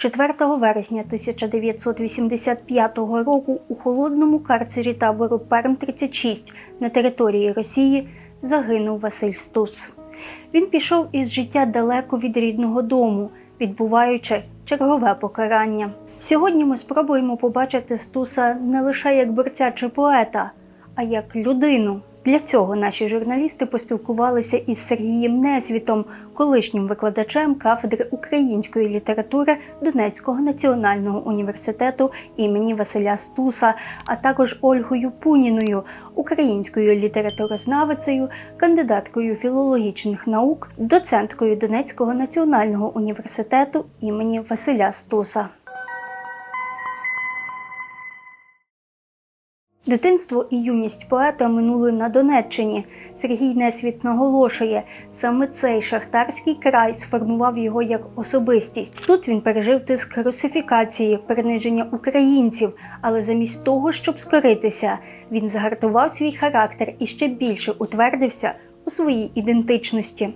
4 вересня 1985 року у холодному карцері табору Перм-36 на території Росії загинув Василь Стус. Він пішов із життя далеко від рідного дому, відбуваючи чергове покарання. Сьогодні ми спробуємо побачити Стуса не лише як борця чи поета, а як людину. Для цього наші журналісти поспілкувалися із Сергієм Несвітом, колишнім викладачем кафедри української літератури Донецького національного університету імені Василя Стуса, а також Ольгою Пуніною, українською літературознавицею, кандидаткою філологічних наук, доценткою Донецького національного університету імені Василя Стуса. Дитинство і юність поета минули на Донеччині. Сергій Несвіт наголошує, саме цей шахтарський край сформував його як особистість. Тут він пережив тиск русифікації, приниження українців, але замість того, щоб скоритися, він загартував свій характер і ще більше утвердився у своїй ідентичності.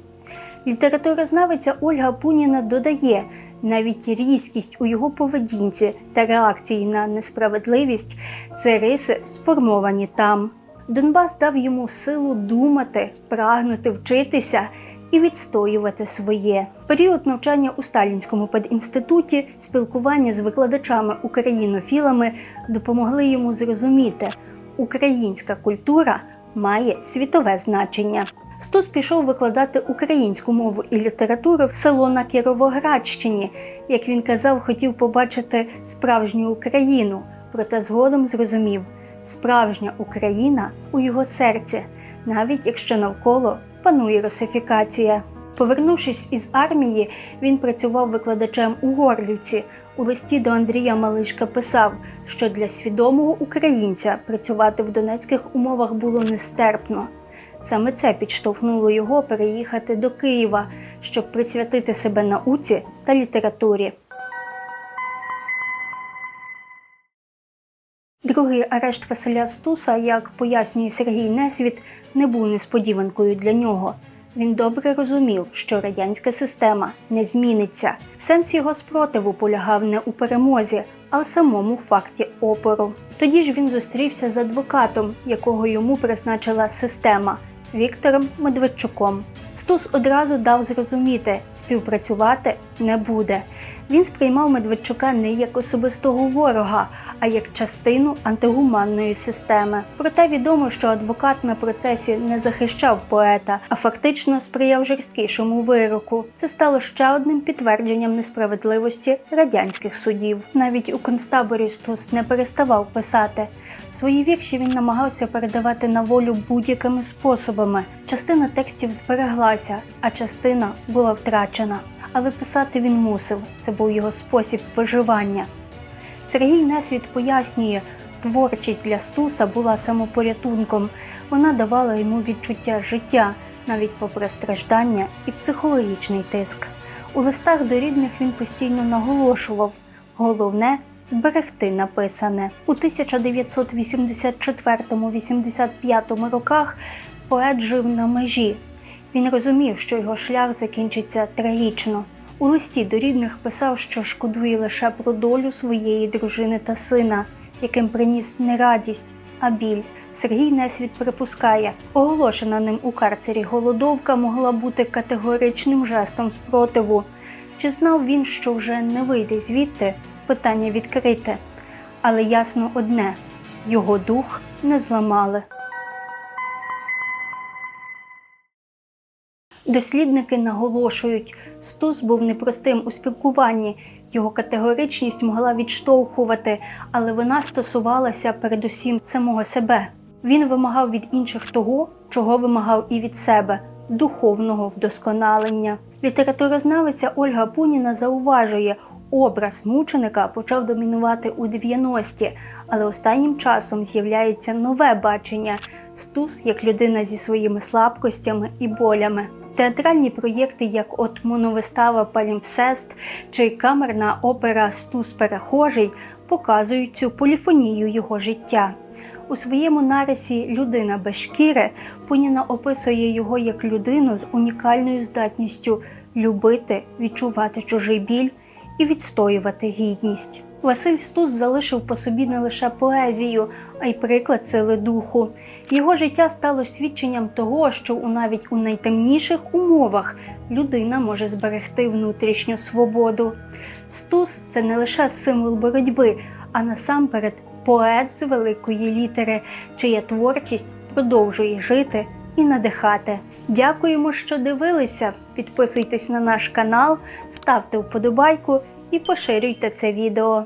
Літературознавиця Ольга Пуніна додає, навіть різкість у його поведінці та реакції на несправедливість це риси сформовані там. Донбас дав йому силу думати, прагнути вчитися і відстоювати своє. Період навчання у Сталінському педінституті, спілкування з викладачами українофілами допомогли йому зрозуміти, українська культура має світове значення. Стус пішов викладати українську мову і літературу в село на Кіровоградщині. Як він казав, хотів побачити справжню Україну, проте згодом зрозумів, справжня Україна у його серці, навіть якщо навколо панує русифікація. Повернувшись із армії, він працював викладачем у Горлівці. У листі до Андрія Малишка писав, що для свідомого українця працювати в донецьких умовах було нестерпно. Саме це підштовхнуло його переїхати до Києва, щоб присвятити себе науці та літературі. Другий арешт Василя Стуса, як пояснює Сергій Несвіт, не був несподіванкою для нього. Він добре розумів, що радянська система не зміниться. Сенс його спротиву полягав не у перемозі, а в самому факті опору. Тоді ж він зустрівся з адвокатом, якого йому призначила система Віктором Медведчуком. Стус одразу дав зрозуміти, співпрацювати не буде. Він сприймав Медведчука не як особистого ворога, а як частину антигуманної системи. Проте відомо, що адвокат на процесі не захищав поета, а фактично сприяв жорсткішому вироку. Це стало ще одним підтвердженням несправедливості радянських судів. Навіть у концтаборі Стус не переставав писати. Свої вірші він намагався передавати на волю будь-якими способами. Частина текстів збереглася, а частина була втрачена. Але писати він мусив. Це був його спосіб виживання. Сергій Несвіт пояснює, творчість для Стуса була самопорятунком. Вона давала йому відчуття життя, навіть попри страждання і психологічний тиск. У листах до рідних він постійно наголошував головне зберегти написане. У 1984-85 роках поет жив на межі. Він розумів, що його шлях закінчиться трагічно. У листі до рідних писав, що шкодує лише про долю своєї дружини та сина, яким приніс не радість, а біль. Сергій Несвіт припускає, оголошена ним у карцері голодовка могла бути категоричним жестом спротиву. Чи знав він, що вже не вийде звідти? Питання відкрите. Але ясно одне його дух не зламали. Дослідники наголошують, Стус був непростим у спілкуванні, його категоричність могла відштовхувати, але вона стосувалася передусім самого себе. Він вимагав від інших того, чого вимагав і від себе духовного вдосконалення. Літературознавиця Ольга Пуніна зауважує, образ мученика почав домінувати у 90-ті, але останнім часом з'являється нове бачення Стус як людина зі своїми слабкостями і болями. Театральні проєкти, як от моновистава Палімпсест чи камерна опера Стус Перехожий, показують цю поліфонію його життя. У своєму нарисі Людина без шкіри Пуніна описує його як людину з унікальною здатністю любити, відчувати чужий біль і відстоювати гідність. Василь Стус залишив по собі не лише поезію, а й приклад сили духу. Його життя стало свідченням того, що у навіть у найтемніших умовах людина може зберегти внутрішню свободу. Стус це не лише символ боротьби, а насамперед поет з великої літери, чия творчість продовжує жити і надихати. Дякуємо, що дивилися. Підписуйтесь на наш канал, ставте вподобайку і поширюйте це відео.